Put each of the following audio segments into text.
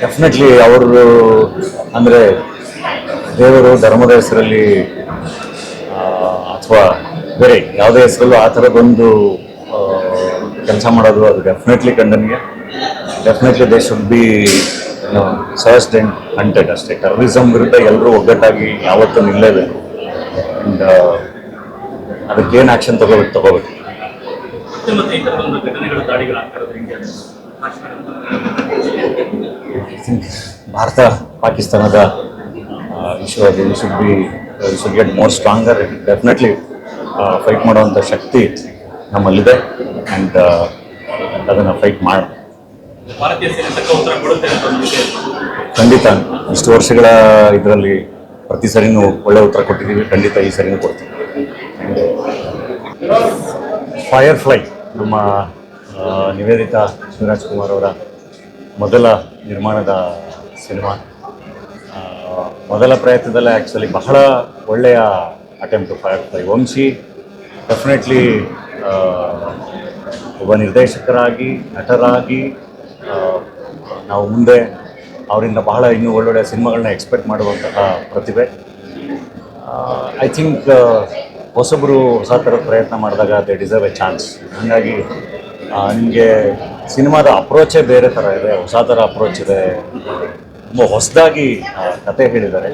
Definitely ಅವರು, ಅಂದರೆ ದೇವರು ಧರ್ಮದ ಹೆಸರಲ್ಲಿ ಅಥವಾ ಬೇರೆ ಯಾವುದೇ ಹೆಸರಲ್ಲೂ ಆ ಥರದೊಂದು ಕೆಲಸ ಮಾಡೋದು ಅದು definitely ಕಂಡನಿಗೆ definitely they should be searched and hunted ಅಷ್ಟೇ. ಟೆರರಿಸಮ್ ವಿರುದ್ಧ ಎಲ್ಲರೂ ಒಗ್ಗಟ್ಟಾಗಿ ಯಾವತ್ತೂ ನಿಲ್ಲಲೇಬೇಕು ಆ್ಯಂಡ್ ಅದಕ್ಕೇನು ಆಕ್ಷನ್ ತಗೋಬೇಕು ತಗೋಬೇಕು. ಭಾರತ, ಪಾಕಿಸ್ತಾನದ ಅದು should be should get more stronger definitely fight ಮಾಡುವಂಥ ಶಕ್ತಿ ನಮ್ಮಲ್ಲಿದೆ. ಆ್ಯಂಡ್ ಅದನ್ನು ಫೈಟ್ ಮಾಡಿ. ಖಂಡಿತ. ಇಷ್ಟು ವರ್ಷಗಳ ಇದರಲ್ಲಿ ಪ್ರತಿ ಸರಿನೂ ಒಳ್ಳೆ ಉತ್ತರ ಕೊಟ್ಟಿದ್ದೀವಿ. ಖಂಡಿತ ಈ ಸರಿನೂ ಕೊಡ್ತೀವಿ. ಫೈರ್ ಫ್ಲೈ ನಮ್ಮ ನಿವೇದಿತ ಶಿವರಾಜ್ ಕುಮಾರ್ ಅವರ ಮೊದಲ ನಿರ್ಮಾಣದ ಸಿನಿಮಾ. ಮೊದಲ ಪ್ರಯತ್ನದಲ್ಲೇ ಆ್ಯಕ್ಚುಲಿ ಬಹಳ ಒಳ್ಳೆಯ attempt Firefly Vamshi definitely ಒಬ್ಬ ನಿರ್ದೇಶಕರಾಗಿ, ನಟರಾಗಿ ನಾವು ಮುಂದೆ ಅವರಿಂದ ಬಹಳ ಇನ್ನೂ ಒಳ್ಳೊಳ್ಳೆಯ ಸಿನಿಮಾಗಳನ್ನ ಎಕ್ಸ್ಪೆಕ್ಟ್ ಮಾಡುವಂತಹ ಪ್ರತಿಭೆ. ಐ ಥಿಂಕ್ ಹೊಸಬರು ಹೊಸ ಥರದ ಪ್ರಯತ್ನ ಮಾಡಿದಾಗ ದೇ ಡಿಸರ್ವ್ ಎ ಚಾನ್ಸ್ ಹಾಗಾಗಿ ನಿಮಗೆ ಸಿನಿಮಾದ ಅಪ್ರೋಚೇ ಬೇರೆ ಥರ ಇದೆ, ಹೊಸ ಥರ ಅಪ್ರೋಚ್ ಇದೆ. ತುಂಬ ಹೊಸದಾಗಿ ಕತೆ ಹೇಳಿದ್ದಾರೆ.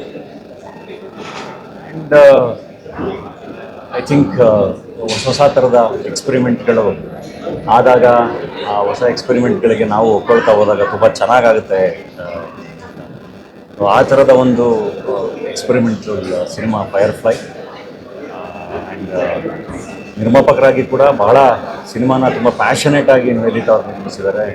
ಆ್ಯಂಡ್ ಐ ಥಿಂಕ್ ಹೊಸ ಹೊಸ ಥರದ ಎಕ್ಸ್ಪೆರಿಮೆಂಟ್ಗಳು ಆದಾಗ, ಆ, ಹೊಸ ಎಕ್ಸ್ಪೆರಿಮೆಂಟ್ಗಳಿಗೆ ನಾವು ಒಪ್ಕೊಳ್ತಾ ಹೋದಾಗ ತುಂಬ ಚೆನ್ನಾಗಾಗುತ್ತೆ. ಆ ಥರದ ಒಂದು experimental cinema Firefly and ನಿರ್ಮಾಪಕರಾಗಿ ಕೂಡ ಬಹಳ ಸಿನಿಮಾನ ತುಂಬ ಪ್ಯಾಷನೇಟ್ ಅವ್ರು ನಿರ್ಮಿಸಿದ್ದಾರೆ.